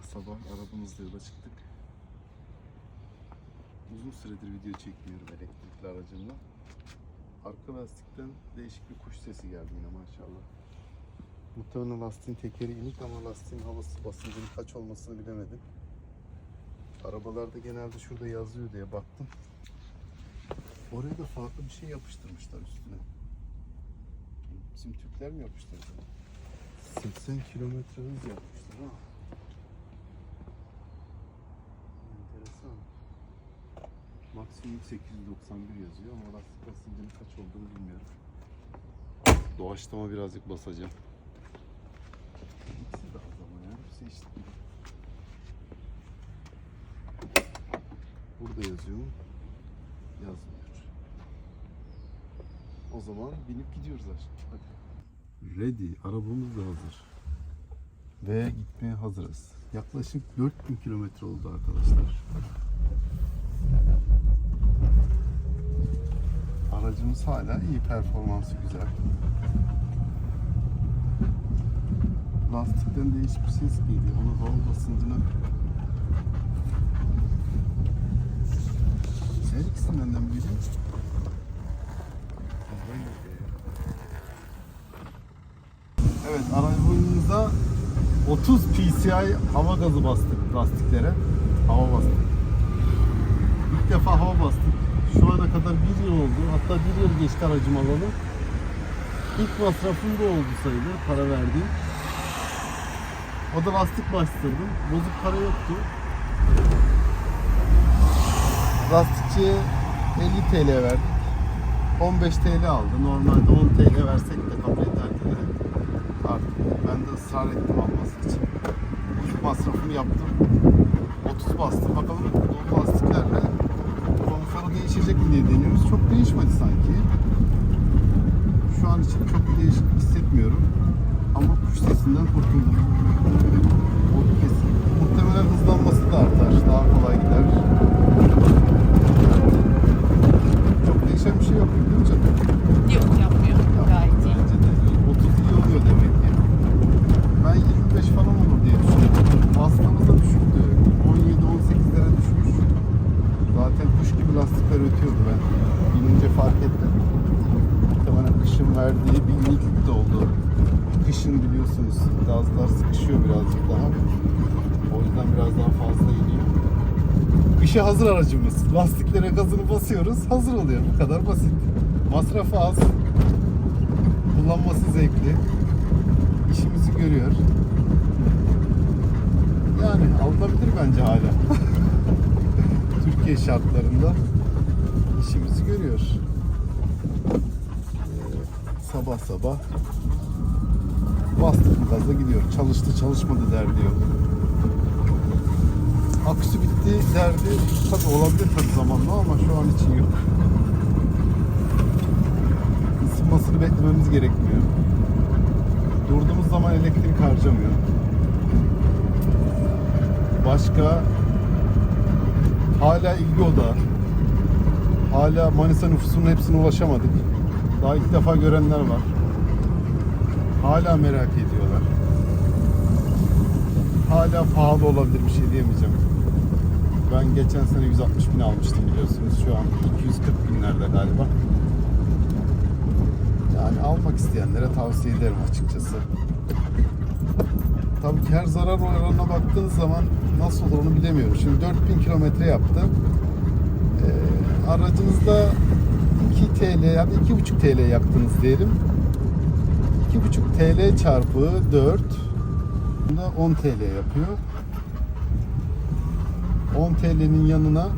Sabah sabah arabamızla yola çıktık. Uzun süredir video çekmiyorum elektrikli aracımla. Arka lastikten değişik bir kuş sesi geldi yine maşallah. Muhtemelen lastiğin tekeri inik ama lastiğin havası basıncının kaç olmasını bilemedim. Arabalarda genelde şurada yazıyor diye baktım. Oraya da farklı bir şey yapıştırmışlar üstüne. Bizim Türkler mi yapıştırdı? 80 kilometre hız yapmışlar ha. Maksimum 891 yazıyor ama lastik basıncının kaç olduğunu bilmiyorum. Doğaçlama birazcık basacağım. İkisi de az ama ya. Hepsi eşit. Burada yazıyor mu? Yazmıyor. O zaman binip gidiyoruz aşkım. Hadi. Ready. Arabamız da hazır. Ve gitmeye hazırız. Yaklaşık 4000 kilometre oldu arkadaşlar. Aracımız hala iyi performansı güzel. Lastikten değişik bir ses geliyor. Onun hava basıncına her ikisinden de geliyor? Evet aracımızda 30 PCI hava gazı bastık lastiklere. Hava bastık. İlk defa hava bastık. Şu ana kadar bir yıl oldu. Hatta bir yıl geçti aracım alalı. İlk masrafım bu oldu sayılır. Para verdiğim. O da lastik bastırdım. Bozuk para yoktu. Lastikçiye 50 TL verdik. 15 TL aldı. Normalde 10 TL versek de kabul ederdi de. Artık ben de ısrar ettim alması için. İlk masrafımı yaptım. 30 bastım. Bakalım bu lastiklerle konforu değişecek mi diye deniyoruz. Çok değişmedi sanki. Şu için çok bir değişiklik hissetmiyorum. Ama kuş sesinden kurtuldum. O kesin. Muhtemelen hızlanması da artar. Daha kolay gider. Çok değişen bir şey yok değil mi canım? Yok yapmıyor. Gayet iyi. Bence de iyi. 30 iyi oluyor demek ki. Ben 25 falan olur diye düşünüyorum. Bastığımız da düşüktü. 17-18'lere düşmüş. Zaten kuş gibi lastikler ötüyordu ben. Binince fark ettim. Muhtemelen kışın verdiği bir iyilik de oldu. Kışın biliyorsunuz gazlar sıkışıyor birazcık daha. O yüzden biraz daha fazla iniyor. Kışa hazır aracımız. Lastiklere gazını basıyoruz. Hazır oluyor. Bu kadar basit. Masrafı az. Kullanması zevkli. İşimizi görüyor. Yani alınabilir bence hala. Türkiye şartlarında işimizi görüyor. Sabah sabah bastık gaza gidiyor. Çalıştı çalışmadı derdi yok. Aküsü bitti derdi tabi olabilir tabi zamanla ama şu an için yok. Isınmasını beklememiz gerekmiyor. Durduğumuz zaman elektrik harcamıyor. Başka hala ilgi odağı. Hala Manisa nüfusunun hepsine ulaşamadık. Daha ilk defa görenler var. Hala merak ediyorlar. Hala pahalı olabilir bir şey diyemeyeceğim. Ben geçen sene 160 bin almıştım biliyorsunuz. Şu an 240 binlerde galiba. Yani almak isteyenlere tavsiye ederim açıkçası. Tabii ki her zarar oranına baktığınız zaman nasıl olur onu bilemiyorum. Şimdi 4000 kilometre yaptı. Ee, aracınızda 2 TL ya da 2,5 TL yaktınız diyelim. 2,5 TL çarpı 4 Bunda 10 TL yapıyor. 10 TL'nin yanına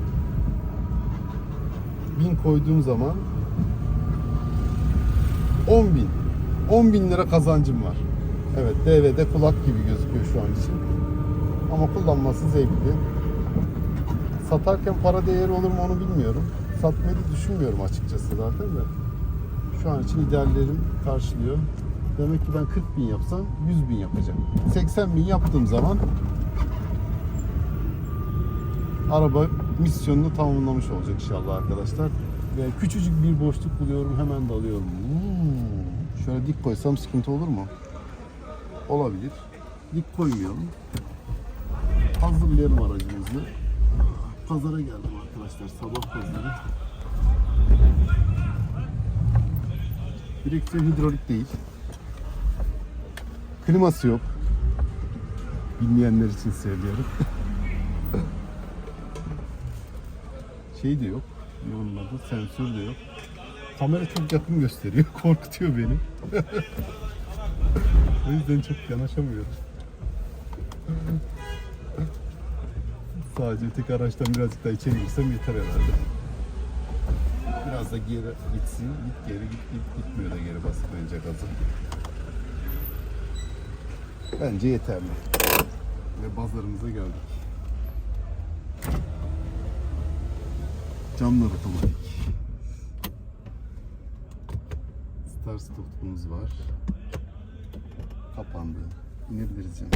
1000 koyduğum zaman 10 bin. 10 bin lira kazancım var. Evet DV'de kulak gibi gözüküyor şu an için. Ama kullanması zevkli. Satarken para değeri olur mu onu bilmiyorum. Satmayı da düşünmüyorum açıkçası zaten de. Şu an için ideallerim karşılıyor. Demek ki ben 40 bin yapsam 100 bin yapacağım. 80 bin yaptığım zaman araba misyonunu tamamlamış olacak inşallah arkadaşlar. Ve küçücük bir boşluk buluyorum hemen de alıyorum. Hmm. Şöyle dik koysam sıkıntı olur mu? Olabilir. Dik koymayalım. Hazırlayalım aracımızı. Pazara geldim arkadaşlar. Sabah pazarı. Direksiyon hidrolik değil. Kliması yok. Bilmeyenler için söylüyorum. şey de yok. Adı? Sensör de yok. Kamera çok yakın gösteriyor. Korkutuyor beni. o yüzden çok yanaşamıyorum. Sadece tek araçtan birazcık daha içeri girsem yeter herhalde. Biraz da geri gitsin, git geri git git gitmiyor da geri basmayınca gazı. Bence yeterli. Ve bazılarımıza geldik. Camlar otomatik. Star stopumuz var. Kapandı. İnebiliriz yani.